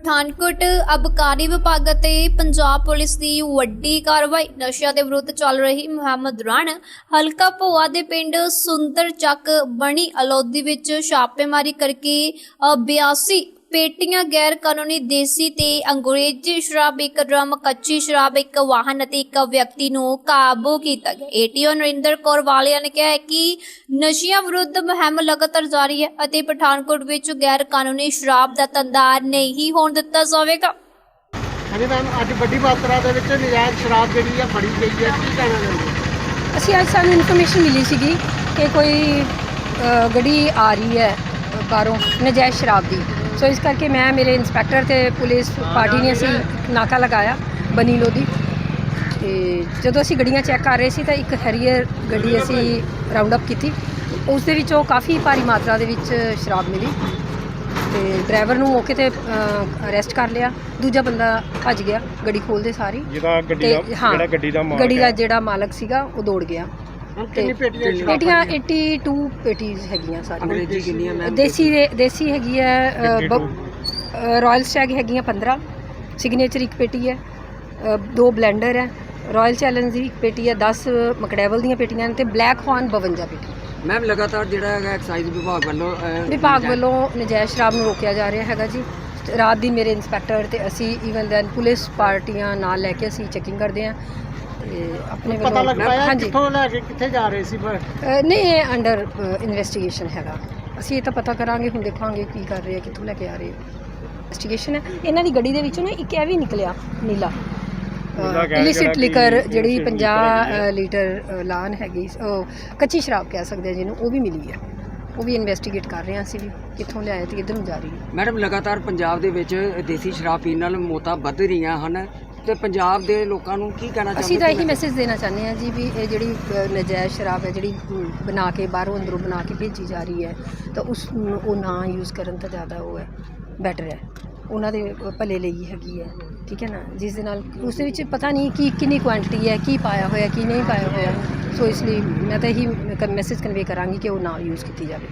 ਪਠਾਨਕੋਟ ਅਬਕਾਰੀ ਵਿਭਾਗ ਅਤੇ ਪੰਜਾਬ ਪੁਲਿਸ ਦੀ ਵੱਡੀ ਕਾਰਵਾਈ। ਨਸ਼ਿਆਂ ਦੇ ਵਿਰੁੱਧ ਚੱਲ ਰਹੀ ਮੁਹਿੰਮ ਦੌਰਾਨ ਹਲਕਾ ਭੋਆ ਦੇ ਪਿੰਡ ਸੁੰਦਰ ਚੱਕ ਬਣੀ ਅਲੋਦੀ ਵਿੱਚ ਛਾਪੇਮਾਰੀ ਕਰਕੇ ਅ, 82 ਪੇਟੀਆਂ ਗੈਰ ਕਾਨੂੰਨੀ ਦੇਸੀ ਤੇ ਅੰਗਰੇਜ਼ੀ ਸ਼ਰਾਬ ਇੱਕ ਡਰਮ ਕੱਚੀ ਸ਼ਰਾਬ ਇੱਕ ਵਾਹਨ ਅਤੇ ਇੱਕ ਵਿਅਕਤੀ ਨੂੰ ਕਾਬੂ ਕੀਤਾ ਗਿਆ। ਏਟੀਓ ਨਰਿੰਦਰ ਕੌਰ ਵਾਲਿਆ ਨੇ ਕਿਹਾ ਹੈ ਕਿ ਨਸ਼ਿਆਂ ਵਿਰੁੱਧ ਮੁਹਿੰਮ ਲਗਾਤਾਰ ਜਾਰੀ ਹੈ ਅਤੇ ਪਠਾਨਕੋਟ ਵਿੱਚ ਗੈਰ ਕਾਨੂੰਨੀ ਸ਼ਰਾਬ ਦਾ ਧੰਦਾ ਨਹੀਂ ਹੋਣ ਦਿੱਤਾ ਜਾਵੇਗਾ। ਹਾਂਜੀ ਮੈਮ ਅੱਜ ਵੱਡੀ ਮਾਤਰਾ ਦੇ ਵਿੱਚ ਨਜਾਇਜ਼ ਸ਼ਰਾਬ ਜਿਹੜੀ ਆ ਫੜੀ ਗਈ ਹੈ। ਕੀ ਕਹਿਣਾ ਚਾਹੁੰਦੇ ਅਸੀਂ ਅੱਜ ਸਾਨੂੰ ਇਨਫੋਰਮੇਸ਼ਨ ਮਿਲੀ ਸੀਗੀ ਕਿ ਕੋਈ ਅ, ਗੱਡੀ ਆ ਰਹੀ ਹੈ ਅ, ਬਾਹਰੋਂ ਨਜਾਇਜ਼ ਸ਼ਰਾਬ ਦੀ। ਸੋ ਇਸ ਕਰਕੇ ਮੈਂ ਮੇਰੇ ਇੰਸਪੈਕਟਰ ਤੇ ਪੁਲਿਸ ਪਾਰਟੀ ਨੇ ਅਸੀਂ ਨਾਕਾ ਲਗਾਇਆ ਬਨੀ ਲੋਦੀ ਤੇ ਜਦੋਂ ਅਸੀਂ ਗੱਡੀਆਂ ਚੈੱਕ ਕਰ ਰਹੇ ਸੀ ਤਾਂ ਇੱਕ ਹੈਰੀਅਰ ਗੱਡੀ ਅਸੀਂ ਰਾਉਂਡ ਅਪ ਕੀਤੀ। ਉਸ ਦੇ ਵਿੱਚੋਂ ਕਾਫੀ ਭਾਰੀ ਮਾਤਰਾ ਦੇ ਵਿੱਚ ਸ਼ਰਾਬ ਮਿਲੀ। ਤੇ ਡਰਾਈਵਰ ਨੂੰ ਮੌਕੇ ਤੇ ਅਰੈਸਟ ਕਰ ਲਿਆ। ਦੂਜਾ ਬੰਦਾ ਭੱਜ ਗਿਆ ਗੱਡੀ ਖੋਲਦੇ ਸਾਰੀ ਗੱਡੀ ਦਾ ਜਿਹੜਾ ਗੱਡੀ ਦਾ ਮਾਲਕ ਗੱਡੀ ਦਾ। ਜਿਹੜਾ ਮਾਲਕ ਸੀਗਾ ਉਹ ਦੌੜ ਗਿਆ। ਹੁਣ ਕਿੰਨੀ ਪੇਟੀਆਂ ਸ਼ਰਾਬ ਪੇਟੀਆਂ ਫੜੀਆਂ? 82 ਪੇਟੀਜ਼ ਹੈਗੀਆਂ ਸਾਰੀਆਂ। ਅੰਗਰੇਜ਼ੀ ਕਿੰਨੀਆਂ ਮੈਮ? ਦੇਸੀ ਦੇ- ਦੇਸੀ ਹੈਗੀ ਹੈ 52 ਰਾਇਲ ਸਟੈਗ ਹੈਗੀਆਂ 15 ਸਿਗਨੇਚਰ ਇੱਕ ਪੇਟੀ ਹੈ ਅ, ਦੋ ਬਲੈਂਡਰ ਹੈ। ਰਾਇਲ ਚੈਲੰਜ ਦੀ ਇੱਕ ਪੇਟੀ ਹੈ 10 ਮਕਡੈਵਲ ਦੀਆਂ ਪੇਟੀਆਂ ਨੇ ਤੇ ਬਲੈਕ ਹੌਰਨ 52 ਪੇਟੀ ਮੈਮ ਲਗਾਤਾਰ ਜਿਹੜਾ ਹੈਗਾ ਐਕਸਾਈਜ਼ ਵਿਭਾਗ ਵੱਲੋਂ ਅਹ, ਵਿਭਾਗ ਵੱਲੋਂ ਨਜਾਇਜ਼ ਸ਼ਰਾਬ ਨੂੰ ਰੋਕਿਆ ਜਾ ਰਿਹਾ ਹੈਗਾ ਜੀ। ਰਾਤ ਦੀ ਮੇਰੇ ਇੰਸਪੈਕਟਰ ਤੇ ਅਸੀਂ ਈਵਨ ਦੈਨ ਪੁਲਿਸ ਪਾਰਟੀਆਂ ਨਾਲ ਲੈ ਕੇ ਅਸੀਂ ਚੈਕਿੰਗ ਕਰਦੇ ਹਾਂ। ਤੇ ਆਪਣੇ ਪਤਾ ਲੱਗ ਪਾਇਆ ਹਾਂਜੀ। ਕਿੱਥੋਂ ਲੈ ਕੇ ਕਿੱਥੇ ਜਾ ਰਹੇ ਸੀ ਬ- ਅ, ਨਹੀਂ ਇਹ ਅੰਡਰ ਇਨਵੈਸਟੀਗੇਸ਼ਨ ਹੈਗਾ। ਅਸੀਂ ਇਹ ਤਾਂ ਪਤਾ ਕਰਾਂਗੇ ਹੁਣ ਦੇਖਾਂਗੇ ਕੀ ਕਰ ਰਹੇ ਆ ਕਿੱਥੋਂ ਲੈ ਕੇ ਆ ਰਹੇ ਇਨਵੈਸਟੀਗੇਸ਼ਨ ਹੈ। ਇਹਨਾਂ ਦੀ ਗੱਡੀ ਦੇ ਵਿੱਚੋਂ ਨਾ ਇੱਕ ਇਹ ਵੀ ਨਿਕਲਿਆ ਨੀਲਾ। ਨੀਲਾ ਗੈਸ ਇਲਿਸਿਟ ਜਿਹੜਾ ਕਿ ਲਿਕਰ ਜਿਹੜੀ illicit 50 liquor ਹੈਗੀ ਹੈ। ਅ, ਲੀਟਰ ਅ, ਲਾਨ ਹੈਗੀ ਉਹ ਕੱਚੀ ਸ਼ਰਾਬ ਕਹਿ ਸਕਦੇ ਆ ਜਿਹਨੂੰ ਉਹ ਵੀ ਮਿਲੀ ਹੈ ਉਹ ਵੀ ਇਨਵੈਸਟੀਗੇਟ ਕਰ ਰਹੇ ਹਾਂ ਅਸੀਂ ਵੀ ਕਿੱਥੋਂ ਲਿਆਏ ਤੇ ਕਿੱਧਰ ਨੂੰ ਜਾ ਰਹੀ ਹੈ ਮੈਡਮ ਲਗਾਤਾਰ ਪੰਜਾਬ ਦੇ ਵਿੱਚ ਦੇਸੀ ਸ਼ਰਾਬ ਪੀਣ ਨਾਲ ਮੌਤਾਂ ਵੱਧ ਰਹੀਆਂ ਹਨ। ਤੇ ਪੰਜਾਬ ਦੇ ਲੋਕਾਂ ਨੂੰ ਕੀ ਕਹਿਣਾ ਚਾਹੁੰਦੇ ਅਸੀਂ ਤਾਂ ਇਹੀ ਮੈਸੇਜ ਦੇਣਾ ਚਾਹੁੰਦੇ ਹਾਂ ਜੀ ਵੀ ਇਹ ਜਿਹੜੀ ਨਜਾਇਜ਼ ਸ਼ਰਾਬ ਹੈ ਜਿਹੜੀ ਬਣਾ ਕੇ ਬਾਹਰੋਂ ਅੰਦਰੋਂ ਬਣਾ ਕੇ ਭੇਜੀ ਜਾ ਰਹੀ ਹੈ ਤਾਂ ਉਸ ਉਹ ਨਾ ਯੂਜ਼ ਕਰਨ ਤਾਂ ਜ਼ਿਆਦਾ ਉਹ ਹੈ ਬੈਟਰ ਹੈ। ਉਹਨਾਂ ਦੇ ਭਲੇ ਲਈ ਹੈਗੀ ਹੈ ਠੀਕ ਹੈ ਨਾ? ਜਿਸ ਦੇ ਨਾਲ ਉਸ ਦੇ ਵਿੱਚ ਪਤਾ ਨਹੀਂ ਕੀ ਕਿੰਨੀ ਕੁਆਂਟੀਟੀ ਹੈ ਕੀ ਪਾਇਆ ਹੋਇਆ ਕੀ ਨਹੀਂ ਪਾਇਆ ਹੋਇਆ। ਸੋ ਇਸ ਲਈ ਮੈਂ ਤਾਂ ਇਹੀ ਮੈਸੇਜ ਕਨਵੇ ਕਰਾਂਗੀ ਕਿ ਉਹ ਨਾ ਯੂਜ਼ ਕੀਤੀ ਜਾਵੇ।